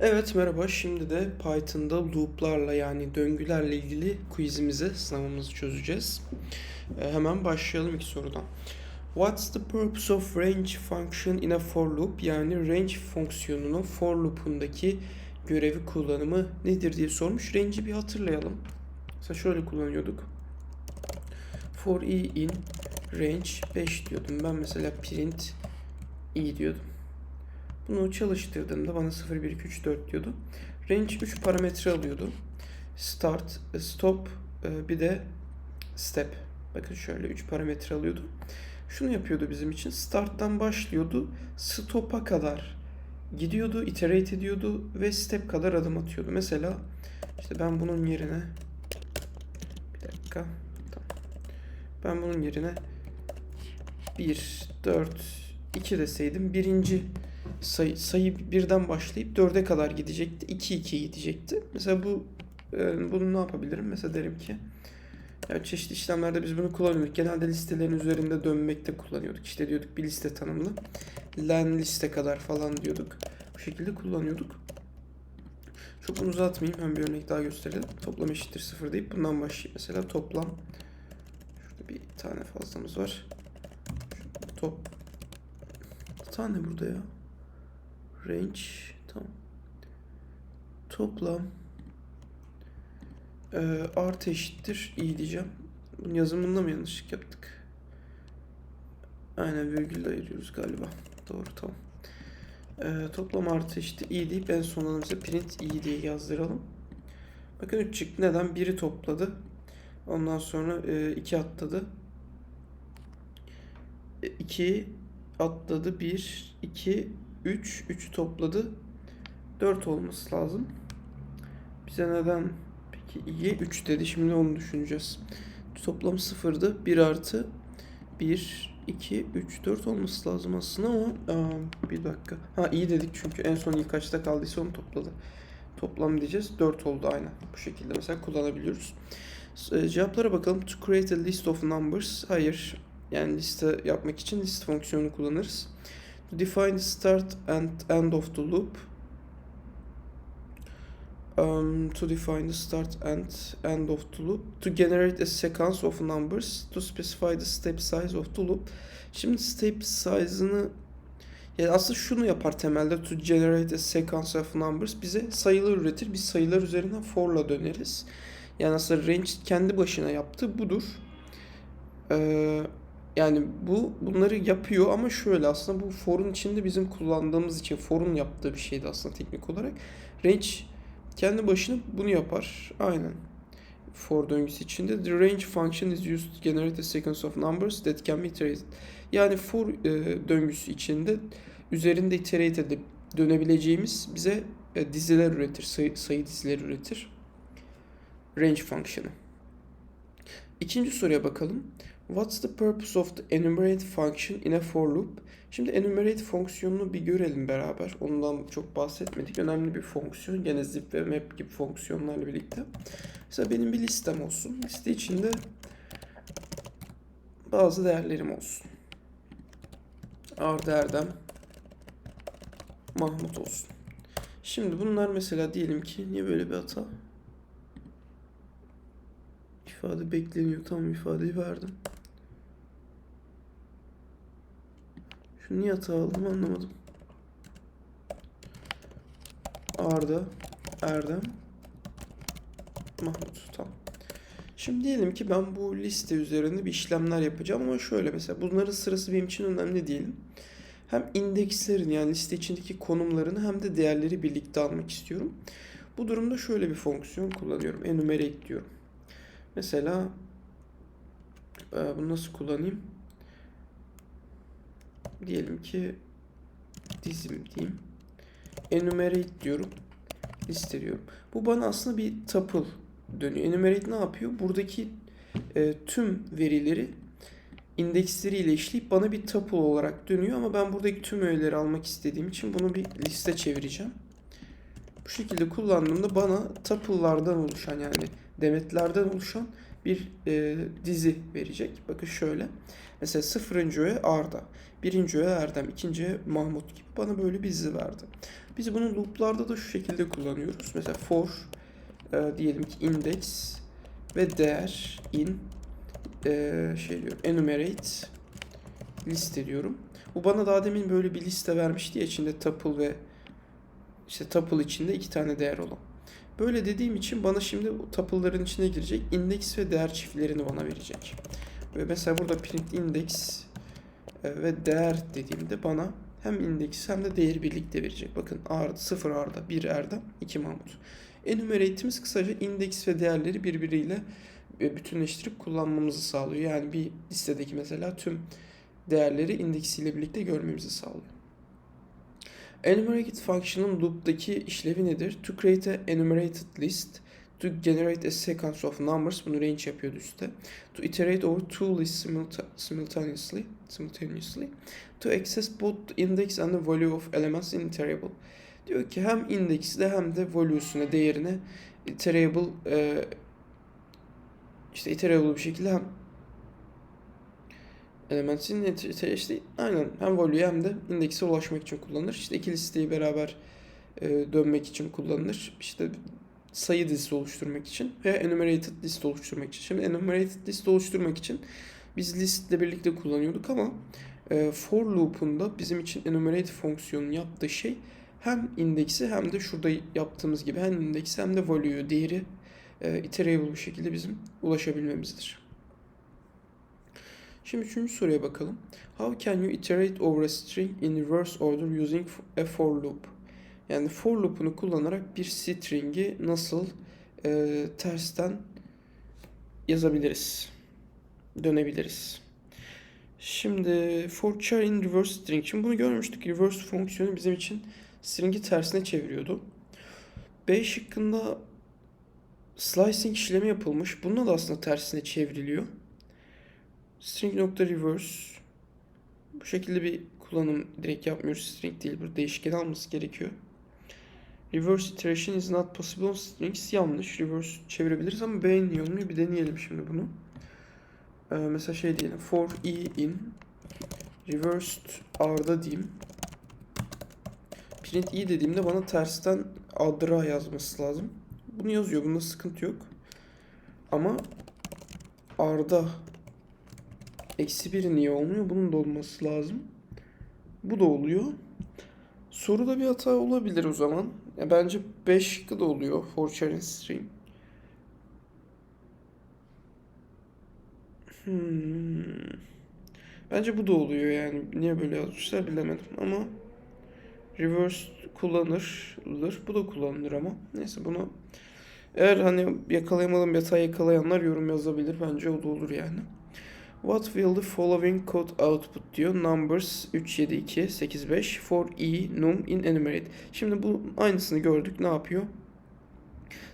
Evet merhaba. Şimdi de Python'da loop'larla yani döngülerle ilgili quizimizi, sınavımızı çözeceğiz. Ee, hemen başlayalım ilk sorudan. What's the purpose of range function in a for loop? Yani range fonksiyonunun for loop'undaki görevi kullanımı nedir diye sormuş. Range'i bir hatırlayalım. Mesela şöyle kullanıyorduk. For i in range 5 diyordum. Ben mesela print i diyordum. Bunu çalıştırdığımda bana 0, 1, 2, 3, 4 diyordu. Range 3 parametre alıyordu. Start, stop, e, bir de step. Bakın şöyle 3 parametre alıyordu. Şunu yapıyordu bizim için. Start'tan başlıyordu. Stop'a kadar gidiyordu, iterate ediyordu ve step kadar adım atıyordu. Mesela işte ben bunun yerine bir dakika. Tamam. Ben bunun yerine 1, 4, 2 deseydim birinci sayı, sayı birden başlayıp dörde kadar gidecekti. 2 2 gidecekti. Mesela bu e, bunu ne yapabilirim? Mesela derim ki ya çeşitli işlemlerde biz bunu kullanıyorduk. Genelde listelerin üzerinde dönmekte kullanıyorduk. İşte diyorduk bir liste tanımlı. Len liste kadar falan diyorduk. Bu şekilde kullanıyorduk. Çok bunu uzatmayayım. Hem bir örnek daha gösterelim. Toplam eşittir sıfır deyip bundan başlayayım. Mesela toplam şurada bir tane fazlamız var. Top bir tane burada ya. Range tamam. Toplam e, artı eşittir i diyeceğim. Bunun yazımında mı yanlışlık yaptık? Aynen virgülle ayırıyoruz galiba. Doğru tamam. E, toplam artı eşittir i deyip en sonuna mesela print i diye yazdıralım. Bakın 3 çıktı. Neden? 1'i topladı. Ondan sonra 2 e, atladı. 2 atladı. 1, 2, 3, 3 topladı. 4 olması lazım. Bize neden peki i'ye 3 dedi. Şimdi onu düşüneceğiz. Toplam 0'dı. 1 artı 1, 2, 3, 4 olması lazım aslında ama aa, bir dakika. Ha iyi dedik çünkü en son ilk kaçta kaldıysa onu topladı. Toplam diyeceğiz. 4 oldu aynen. Bu şekilde mesela kullanabiliyoruz. E, cevaplara bakalım. To create a list of numbers. Hayır. Yani liste yapmak için list fonksiyonu kullanırız. To define start and end of the loop. Um, to define the start and end of the loop. To generate a sequence of numbers. To specify the step size of the loop. Şimdi step size'ını yani aslında şunu yapar temelde to generate a sequence of numbers bize sayılar üretir. Biz sayılar üzerinden for'la döneriz. Yani aslında range kendi başına yaptığı budur. Ee, yani bu bunları yapıyor ama şöyle aslında bu for'un içinde bizim kullandığımız için for'un yaptığı bir şeydi aslında teknik olarak. Range kendi başına bunu yapar. Aynen. For döngüsü içinde the range function is used to generate a sequence of numbers that can be iterated. Yani for e, döngüsü içinde üzerinde iterate edip dönebileceğimiz bize e, diziler üretir, sayı, sayı dizileri üretir. Range function'ı. İkinci soruya bakalım. What's the purpose of the enumerate function in a for loop? Şimdi enumerate fonksiyonunu bir görelim beraber. Ondan çok bahsetmedik. Önemli bir fonksiyon. Gene zip ve map gibi fonksiyonlarla birlikte. Mesela benim bir listem olsun. Liste içinde bazı değerlerim olsun. Arda Erdem Mahmut olsun. Şimdi bunlar mesela diyelim ki niye böyle bir hata? İfade bekleniyor. Tamam ifadeyi verdim. Şunu niye hata aldım anlamadım. Arda, Erdem, Mahmut. Tamam. Şimdi diyelim ki ben bu liste üzerinde bir işlemler yapacağım ama şöyle mesela bunların sırası benim için önemli diyelim. Hem indekslerin yani liste içindeki konumlarını hem de değerleri birlikte almak istiyorum. Bu durumda şöyle bir fonksiyon kullanıyorum. Enumerate diyorum. Mesela e, bunu nasıl kullanayım? Diyelim ki dizim diyeyim. Enumerate diyorum. Liste diyorum. Bu bana aslında bir tuple dönüyor. Enumerate ne yapıyor? Buradaki e, tüm verileri indeksleriyle işleyip bana bir tuple olarak dönüyor ama ben buradaki tüm öğeleri almak istediğim için bunu bir liste çevireceğim. Bu şekilde kullandığımda bana tuple'lardan oluşan yani demetlerden oluşan bir e, dizi verecek. Bakın şöyle. Mesela sıfırıncı öğe Arda, birinci öğe Erdem, ikinci Mahmut gibi bana böyle bir dizi verdi. Biz bunu loop'larda da şu şekilde kullanıyoruz. Mesela for e, diyelim ki index ve değer in e, şey diyorum enumerate liste diyorum. Bu bana daha demin böyle bir liste vermişti ya içinde tuple ve işte tuple içinde iki tane değer olan. Böyle dediğim için bana şimdi o tuple'ların içine girecek index ve değer çiftlerini bana verecek. Ve mesela burada print index e, ve değer dediğimde bana hem index hem de değeri birlikte verecek. Bakın Arda, 0 Arda, 1 Erdem, 2 Mahmut. Enumerate'imiz kısaca index ve değerleri birbiriyle e, bütünleştirip kullanmamızı sağlıyor. Yani bir listedeki mesela tüm değerleri indeksiyle birlikte görmemizi sağlıyor. Enumerated function'ın loop'taki işlevi nedir? To create a enumerated list, to generate a sequence of numbers, bunu range yapıyordu üstte. To iterate over two lists simulta- simultaneously, simultaneously, to access both the index and the value of elements in iterable. Diyor ki hem indeksle hem de value'sune, değerine iterable, e, işte iterable bir şekilde hem Elements'in işte aynen hem value hem de indekse ulaşmak için kullanılır. İşte iki listeyi beraber e, dönmek için kullanılır. İşte sayı dizisi oluşturmak için veya enumerated list oluşturmak için. Şimdi enumerated list oluşturmak için biz listle birlikte kullanıyorduk ama e, for loop'unda bizim için enumerate fonksiyonun yaptığı şey hem indeksi hem de şurada yaptığımız gibi hem indeksi hem de value'yu değeri e, iterable bir şekilde bizim ulaşabilmemizdir. Şimdi üçüncü soruya bakalım. How can you iterate over a string in reverse order using a for loop? Yani for loop'unu kullanarak bir string'i nasıl e, tersten yazabiliriz? Dönebiliriz. Şimdi for char in reverse string. Şimdi bunu görmüştük. Reverse fonksiyonu bizim için string'i tersine çeviriyordu. B şıkkında slicing işlemi yapılmış. Bununla da aslında tersine çevriliyor. String nokta reverse. Bu şekilde bir kullanım direkt yapmıyoruz. String değil. Burada değişken alması gerekiyor. Reverse iteration is not possible on strings. Yanlış. Reverse çevirebiliriz ama beğenmiyor olmuyor. Bir deneyelim şimdi bunu. Ee, mesela şey diyelim. For i in reversed r'da diyeyim. Print i dediğimde bana tersten adra yazması lazım. Bunu yazıyor. Bunda sıkıntı yok. Ama r'da Eksi 1 niye olmuyor? Bunun da olması lazım. Bu da oluyor. Soruda bir hata olabilir o zaman. Ya bence 5 şıkkı da oluyor. For sharing string. Hmm. Bence bu da oluyor yani. Niye böyle yazmışlar bilemedim ama reverse kullanılır. Bu da kullanılır ama. Neyse bunu eğer hani yakalayamadım bir hata yakalayanlar yorum yazabilir. Bence o da olur yani. What will the following code output diyor. Numbers 37285 for e num in enumerate. Şimdi bu aynısını gördük. Ne yapıyor?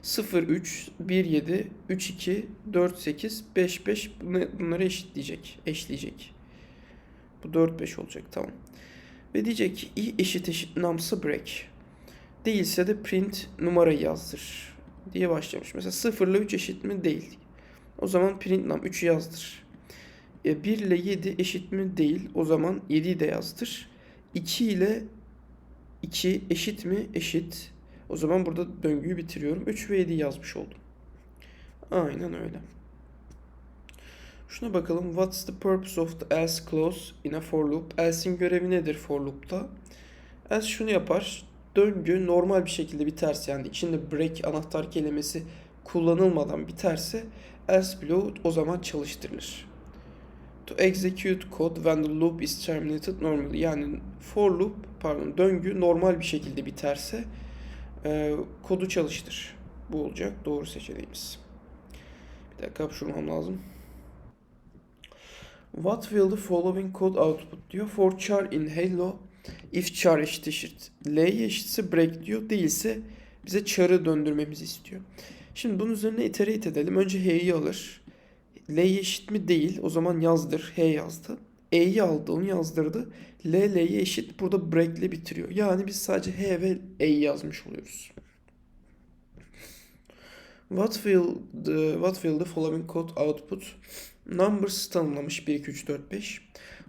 0 3 1 7 3 2 4 8 5 5 bunları eşitleyecek. Eşleyecek. Bu 4 5 olacak tamam. Ve diyecek ki i eşit eşit numsa break. Değilse de print numarayı yazdır diye başlamış. Mesela 0 ile 3 eşit mi? Değil. O zaman print num 3'ü yazdır. 1 e, ile 7 eşit mi? Değil. O zaman 7'yi de yazdır. 2 ile 2 eşit mi? Eşit. O zaman burada döngüyü bitiriyorum. 3 ve 7 yazmış oldum. Aynen öyle. Şuna bakalım. What's the purpose of the else clause in a for loop? Else'in görevi nedir for loop'ta? Else şunu yapar. Döngü normal bir şekilde biterse yani içinde break anahtar kelimesi kullanılmadan biterse else block o zaman çalıştırılır to execute code when the loop is terminated normally. Yani for loop pardon döngü normal bir şekilde biterse e, kodu çalıştır. Bu olacak doğru seçeneğimiz. Bir dakika hapşurmam lazım. What will the following code output diyor. For char in hello if char eşit eşit l eşitse break diyor. Değilse bize char'ı döndürmemizi istiyor. Şimdi bunun üzerine iterate edelim. Önce h'yi alır. L eşit mi? Değil. O zaman yazdır. H yazdı. E'yi aldı. Onu yazdırdı. L L'ye eşit. Burada break ile bitiriyor. Yani biz sadece H ve E'yi yazmış oluyoruz. What will the what will the following code output? Numbers tanımlamış 1 2 3 4 5.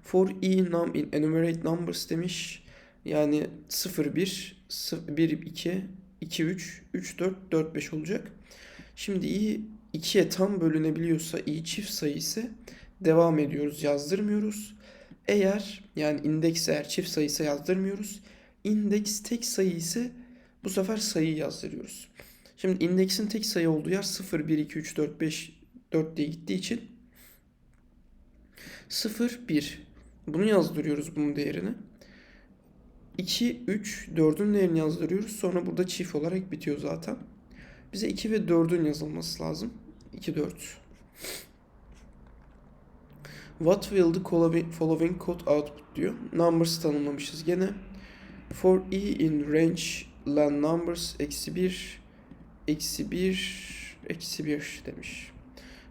For e num in enumerate numbers demiş. Yani 0 1 1 2 2 3 3 4 4 5 olacak. Şimdi i 2'ye tam bölünebiliyorsa i çift sayı ise devam ediyoruz yazdırmıyoruz. Eğer yani indeks eğer çift sayı ise yazdırmıyoruz. İndeks tek sayı ise bu sefer sayıyı yazdırıyoruz. Şimdi indeksin tek sayı olduğu yer 0, 1, 2, 3, 4, 5, 4 diye gittiği için 0, 1. Bunu yazdırıyoruz bunun değerini. 2, 3, 4'ün değerini yazdırıyoruz. Sonra burada çift olarak bitiyor zaten. Bize 2 ve 4'ün yazılması lazım. 2, 4. What will the following code output diyor. Numbers tanımlamışız gene. For e in range len numbers eksi 1 eksi 1 eksi 1 demiş.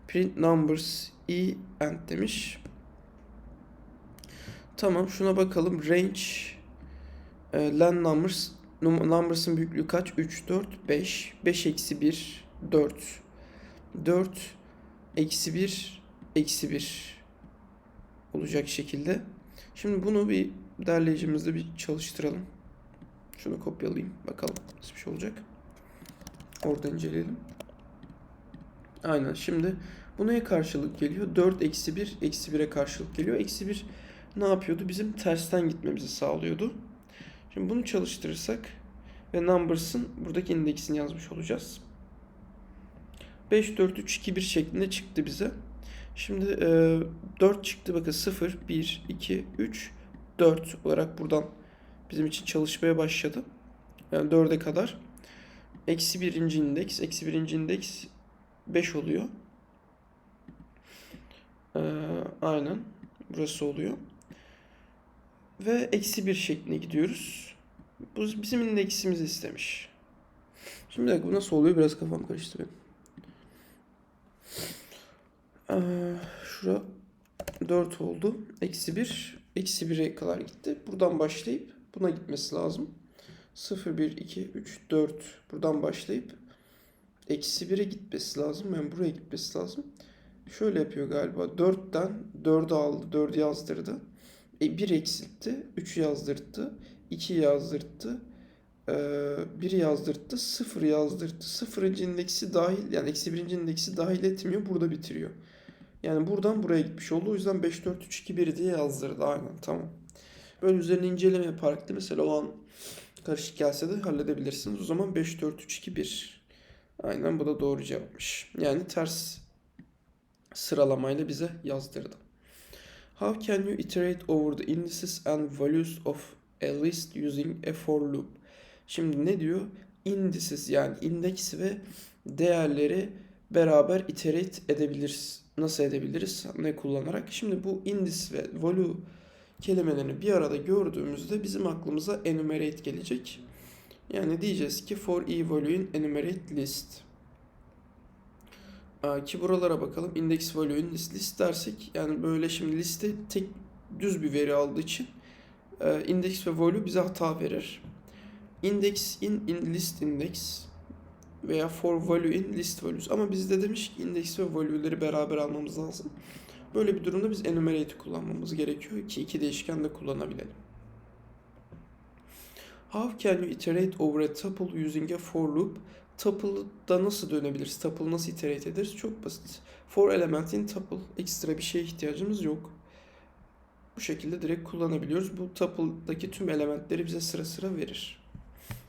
Print numbers e and demiş. Tamam şuna bakalım. Range e, len numbers numbers'ın büyüklüğü kaç? 3, 4, 5. 5 eksi 1, 4. 4 eksi 1, eksi 1 olacak şekilde. Şimdi bunu bir derleyicimizde bir çalıştıralım. Şunu kopyalayayım. Bakalım nasıl bir şey olacak. Orada inceleyelim. Aynen. Şimdi bu neye karşılık geliyor? 4 eksi 1 eksi 1'e karşılık geliyor. Eksi 1 ne yapıyordu? Bizim tersten gitmemizi sağlıyordu. Şimdi bunu çalıştırırsak ve numbers'ın buradaki indeksini yazmış olacağız. 5, 4, 3, 2, 1 şeklinde çıktı bize. Şimdi e, 4 çıktı. Bakın 0, 1, 2, 3, 4 olarak buradan bizim için çalışmaya başladı. Yani 4'e kadar. Eksi birinci indeks. Eksi birinci indeks 5 oluyor. Ee, aynen. Burası oluyor. Ve eksi 1 şekline gidiyoruz. Bu bizim indeksimizi istemiş. Şimdi bu nasıl oluyor? Biraz kafam karıştı benim. Ee, şura 4 oldu. Eksi 1. Eksi 1'e kadar gitti. Buradan başlayıp buna gitmesi lazım. 0, 1, 2, 3, 4 buradan başlayıp eksi 1'e gitmesi lazım. Yani buraya gitmesi lazım. Şöyle yapıyor galiba. 4'ten 4'ü aldı. 4'ü yazdırdı. E, 1 eksiltti. 3'ü yazdırdı. 2 yazdırdı. E, 1 yazdırdı. 0 yazdırdı. 0. indeksi dahil yani eksi 1. indeksi dahil etmiyor. Burada bitiriyor. Yani buradan buraya gitmiş oldu. O yüzden 5, 4, 3, 2, 1 diye yazdırdı. Aynen tamam. Böyle üzerine inceleme yaparak da mesela o an karışık gelse de halledebilirsiniz. O zaman 5, 4, 3, 2, 1. Aynen bu da doğru cevapmış. Yani ters sıralamayla bize yazdırdı. How can you iterate over the indices and values of a list using a for loop? Şimdi ne diyor? Indices yani indeks ve değerleri beraber iterate edebiliriz. Nasıl edebiliriz? Ne kullanarak? Şimdi bu indis ve value kelimelerini bir arada gördüğümüzde bizim aklımıza enumerate gelecek. Yani diyeceğiz ki for e value in enumerate list. Ki buralara bakalım. Index value in list, list dersek yani böyle şimdi liste tek düz bir veri aldığı için index ve value bize hata verir. Index in, in list index veya for value in list values. Ama bizde demiş ki index ve value'leri beraber almamız lazım. Böyle bir durumda biz enumerate kullanmamız gerekiyor ki iki değişken de kullanabilelim. How can you iterate over a tuple using a for loop? Tuple'da nasıl dönebiliriz? Tuple nasıl iterate ederiz? Çok basit. For element in tuple. Ekstra bir şeye ihtiyacımız yok. Bu şekilde direkt kullanabiliyoruz. Bu tuple'daki tüm elementleri bize sıra sıra verir.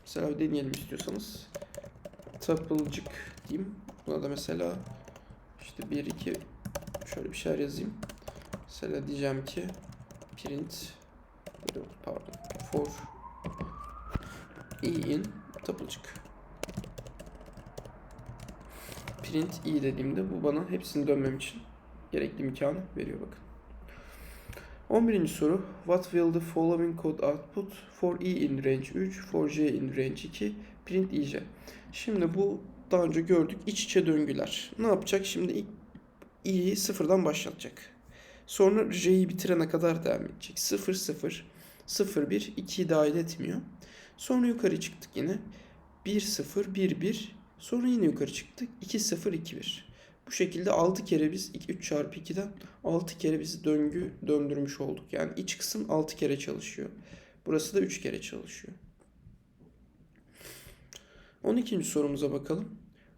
Mesela deneyelim istiyorsanız. Tuple'cık diyeyim. Buna da mesela işte 1, 2, şöyle bir şeyler yazayım. Mesela diyeceğim ki print pardon for i in tapılcık. Print i dediğimde bu bana hepsini dönmem için gerekli imkanı veriyor bakın. 11. soru. What will the following code output for i in range 3, for j in range 2, print ij. Şimdi bu daha önce gördük iç içe döngüler. Ne yapacak? Şimdi ilk i'yi sıfırdan başlatacak. Sonra j'yi bitirene kadar devam edecek. 0 0 0 1 2'yi dahil etmiyor. Sonra yukarı çıktık yine. 1 0 1 1 Sonra yine yukarı çıktık. 2 0 2 1. Bu şekilde 6 kere biz 2 3 çarpı 2'den 6 kere biz döngü döndürmüş olduk. Yani iç kısım 6 kere çalışıyor. Burası da 3 kere çalışıyor. 12. sorumuza bakalım.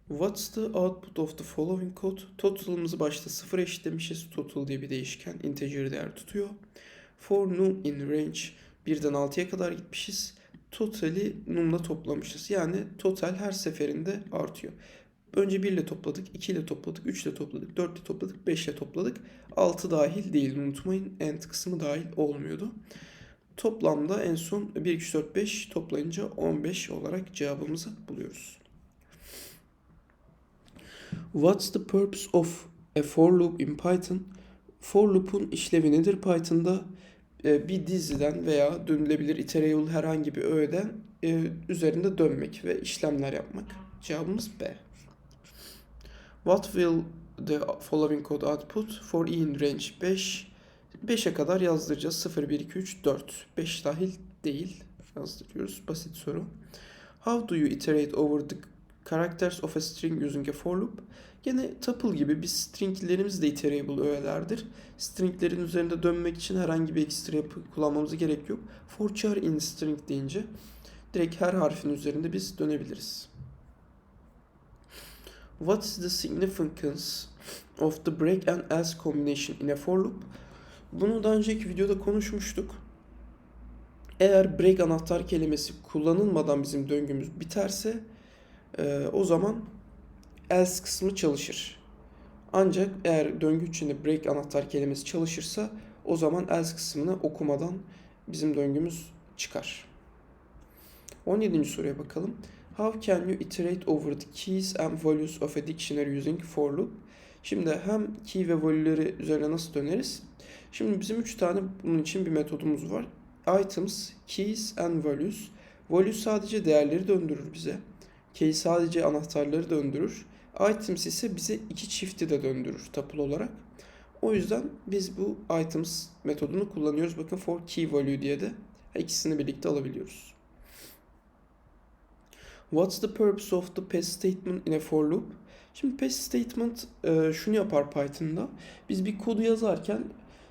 What's the output of the following code? Total'ımızı başta 0 eşitlemişiz. Total diye bir değişken integer değer tutuyor. For num in range 1'den 6'ya kadar gitmişiz. Totali num'la toplamışız. Yani total her seferinde artıyor. Önce 1 ile topladık, 2 ile topladık, 3 ile topladık, 4 ile topladık, 5 ile topladık. 6 dahil değil unutmayın. End kısmı dahil olmuyordu. Toplamda en son 1, 2, 3, 4, 5 toplayınca 15 olarak cevabımızı buluyoruz. What's the purpose of a for loop in Python? For loop'un işlevi nedir Python'da? Ee, bir diziden veya dönülebilir iterable herhangi bir öğeden e, üzerinde dönmek ve işlemler yapmak. Cevabımız B. What will the following code output for e in range 5? 5'e kadar yazdıracağız. 0, 1, 2, 3, 4. 5 dahil değil. Yazdırıyoruz. Basit soru. How do you iterate over the characters of a string using a for loop? Gene tuple gibi biz stringlerimiz de iterable öğelerdir. Stringlerin üzerinde dönmek için herhangi bir ekstra yapı kullanmamıza gerek yok. For char in string deyince direkt her harfin üzerinde biz dönebiliriz. What is the significance of the break and else combination in a for loop? Bunu daha önceki videoda konuşmuştuk. Eğer break anahtar kelimesi kullanılmadan bizim döngümüz biterse e, o zaman else kısmı çalışır. Ancak eğer döngü içinde break anahtar kelimesi çalışırsa o zaman else kısmını okumadan bizim döngümüz çıkar. 17. soruya bakalım. How can you iterate over the keys and values of a dictionary using for loop? Şimdi hem key ve value'leri üzerine nasıl döneriz? Şimdi bizim 3 tane bunun için bir metodumuz var. Items, keys and values. Value sadece değerleri döndürür bize. Key sadece anahtarları döndürür. Items ise bize iki çifti de döndürür tuple olarak. O yüzden biz bu items metodunu kullanıyoruz. Bakın for key value diye de ikisini birlikte alabiliyoruz. What's the purpose of the pass statement in a for loop? Şimdi pass statement e, şunu yapar Python'da. Biz bir kodu yazarken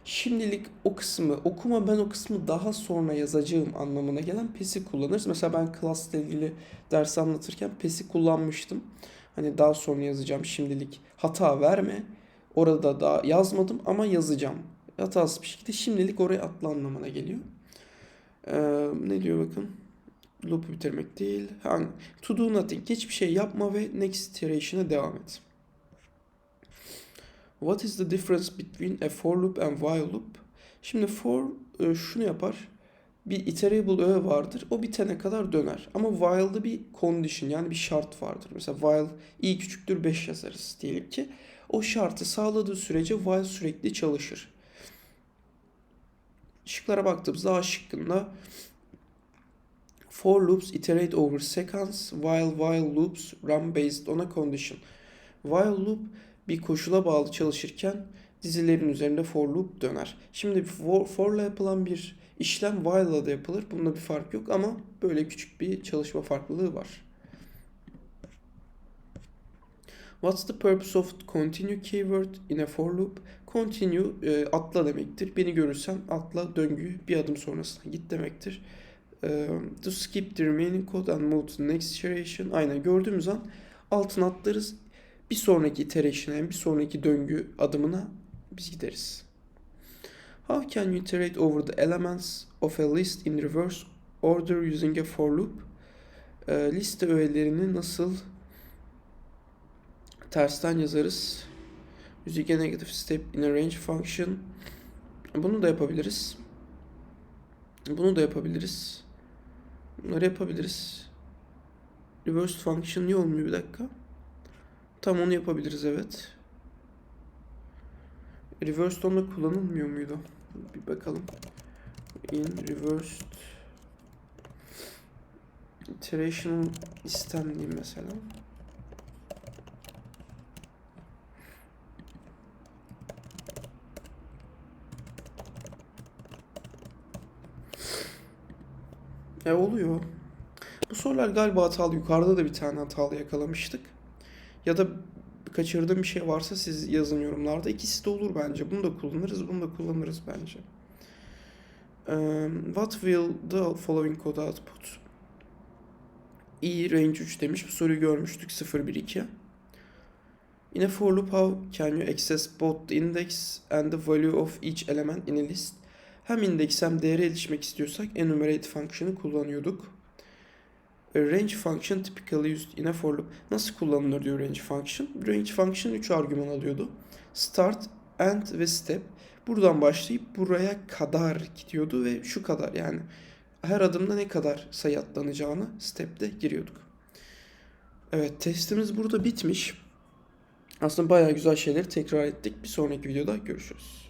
şimdilik o kısmı okuma ben o kısmı daha sonra yazacağım anlamına gelen pass'i kullanırız. Mesela ben class ile ilgili ders anlatırken pass'i kullanmıştım. Hani daha sonra yazacağım şimdilik hata verme. Orada da yazmadım ama yazacağım. Hatasız bir şekilde şimdilik oraya atla anlamına geliyor. Ee, ne diyor bakın. Loop'u bitirmek değil. Yani to do nothing. Hiçbir şey yapma ve next iteration'a devam et. What is the difference between a for loop and while loop? Şimdi for e, şunu yapar. Bir iterable öğe vardır. O bitene kadar döner. Ama while'da bir condition yani bir şart vardır. Mesela while i küçüktür 5 yazarız diyelim ki. O şartı sağladığı sürece while sürekli çalışır. Şıklara baktığımızda A şıkkında For loops iterate over seconds while while loops run based on a condition. While loop bir koşula bağlı çalışırken dizilerin üzerinde for loop döner. Şimdi for, for'la yapılan bir işlem while'la da yapılır. Bunda bir fark yok ama böyle küçük bir çalışma farklılığı var. What's the purpose of continue keyword in a for loop? Continue e, atla demektir. Beni görürsen atla döngü bir adım sonrasına git demektir. To skip the remaining code and move to the next iteration. Aynen gördüğümüz an altına atlarız. Bir sonraki iteration'a bir sonraki döngü adımına biz gideriz. How can you iterate over the elements of a list in reverse order using a for loop? Liste öğelerini nasıl tersten yazarız? Using a negative step in a range function. Bunu da yapabiliriz. Bunu da yapabiliriz. Bunları yapabiliriz. Reverse function niye olmuyor bir dakika? Tam onu yapabiliriz evet. Reverse onda kullanılmıyor muydu? Bir bakalım. In reversed iterational istem diyeyim mesela. E oluyor. Bu sorular galiba hatalı. Yukarıda da bir tane hatalı yakalamıştık. Ya da kaçırdığım bir şey varsa siz yazın yorumlarda. İkisi de olur bence. Bunu da kullanırız, bunu da kullanırız bence. Um, what will the following code output? i range 3 demiş. Bu soruyu görmüştük 0 1 2. In a for loop how can you access both the index and the value of each element in a list? Hem indeks hem değere erişmek istiyorsak enumerate function'ı kullanıyorduk. A range function typically used in a for loop. Nasıl kullanılır diyor range function. Range function 3 argüman alıyordu. Start, end ve step. Buradan başlayıp buraya kadar gidiyordu ve şu kadar yani her adımda ne kadar sayı atlanacağını step'te giriyorduk. Evet testimiz burada bitmiş. Aslında bayağı güzel şeyleri tekrar ettik. Bir sonraki videoda görüşürüz.